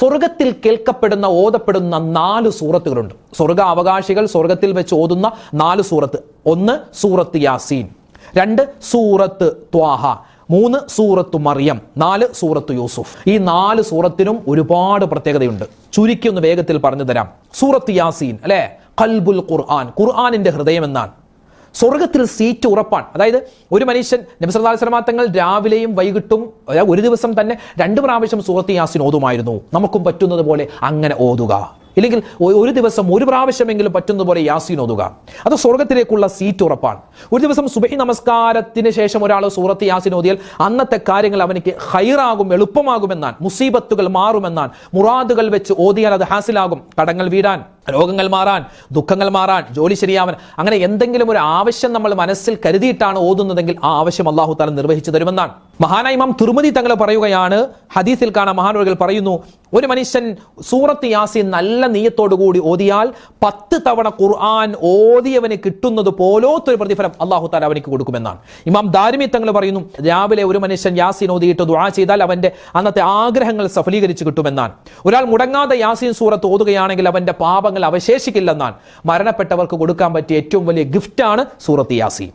സ്വർഗത്തിൽ കേൾക്കപ്പെടുന്ന ഓതപ്പെടുന്ന നാല് സൂറത്തുകളുണ്ട്. സ്വർഗ അവകാശികൾ സ്വർഗത്തിൽ വെച്ച് ഓതുന്ന നാല് സൂറത്ത്. ഒന്ന് സൂറത്ത് യാസീൻ. രണ്ട് സൂറത്ത് ത്വാഹ. മൂന്ന് സൂറത്ത് മറിയം. നാല് സൂറത്ത് യൂസുഫ്. ഈ നാല് സൂറത്തിനും ഒരുപാട് പ്രത്യേകതയുണ്ട്. ചുരുക്കി ഒന്ന് വേഗത്തിൽ പറഞ്ഞു തരാം. സൂറത്ത് യാസീൻ അല്ലെ? കൽബുൽ ഖുർആൻ. ഖുർആാനിന്റെ ഹൃദയം എന്നാണ്. സ്വർഗത്തിൽ സീറ്റ് ഉറപ്പാണ്. അതായത് ഒരു മനുഷ്യൻ നബിസ്വല്ലാ തങ്ങൾ രാവിലെയും വൈകിട്ടും ഒരു ദിവസം തന്നെ രണ്ട് പ്രാവശ്യം സൂറത്ത് യാസിൻ ഓതുമായിരുന്നു. നമുക്കും പറ്റുന്നത് പോലെ അങ്ങനെ ഓതുക. ഇല്ലെങ്കിൽ ഒരു ദിവസം ഒരു പ്രാവശ്യമെങ്കിലും പറ്റുന്ന പോലെ യാസീൻ ഓതുക. അത് സ്വർഗത്തിലേക്കുള്ള സീറ്റ് ഉറപ്പാണ്. ഒരു ദിവസം സുബഹി നമസ്കാരത്തിന് ശേഷം ഒരാൾ സൂറത്ത് യാസീൻ ഓതിയാൽ അന്നത്തെ കാര്യങ്ങൾ അവനിക്ക് ഹൈറാകും എളുപ്പമാകുമെന്നാണ്. മുസീബത്തുകൾ മാറുമെന്നാണ്. മുറാദുകൾ വെച്ച് ഓതിയാൽ അത് ഹാസിലാകും. കടങ്ങൾ വീടാൻ. രോഗങ്ങൾ മാറാൻ ദുഃഖങ്ങൾ മാറാൻ ജോലി ശരിയാവാൻ അങ്ങനെ എന്തെങ്കിലും ഒരു ആവശ്യം നമ്മൾ മനസ്സിൽ കരുതിയിട്ടാണ് ഓതുന്നതെങ്കിൽ ആ ആവശ്യം അള്ളാഹു താല നിർവഹിച്ചു തരുമെന്നാണ്. മഹാനായ ഇമാം തങ്ങൾ പറയുകയാണ് ഹദീസിൽ കാണാൻ മഹാനവകൾ പറയുന്നു ഒരു മനുഷ്യൻ സൂറത്ത് യാസി നല്ല നീയത്തോടു കൂടി ഓതിയാൽ പത്ത് തവണ ഖുർആൻ ഓതിയവന് കിട്ടുന്നത് പോലോത്തൊരു പ്രതിഫലം അള്ളാഹു താല അവനിക്ക് കൊടുക്കുമെന്നാണ്. ഇമാം ദാരിമി തങ്ങൾ പറയുന്നു രാവിലെ ഒരു മനുഷ്യൻ യാസീൻ ഓതിയിട്ട് ദുആ ചെയ്താൽ അവന്റെ അന്നത്തെ ആഗ്രഹങ്ങൾ സഫലീകരിച്ച് കിട്ടുമെന്നാണ്. ഒരാൾ മുടങ്ങാതെ യാസീൻ സൂറത്ത് ഓതുകയാണെങ്കിൽ അവന്റെ പാപങ്ങൾ അവശേഷിക്കില്ലെന്നാണ് മരണപ്പെട്ടവർക്ക് കൊടുക്കാൻ പറ്റിയ ഏറ്റവും വലിയ ഗിഫ്റ്റാണ് സൂറത്ത് യാസീൻ.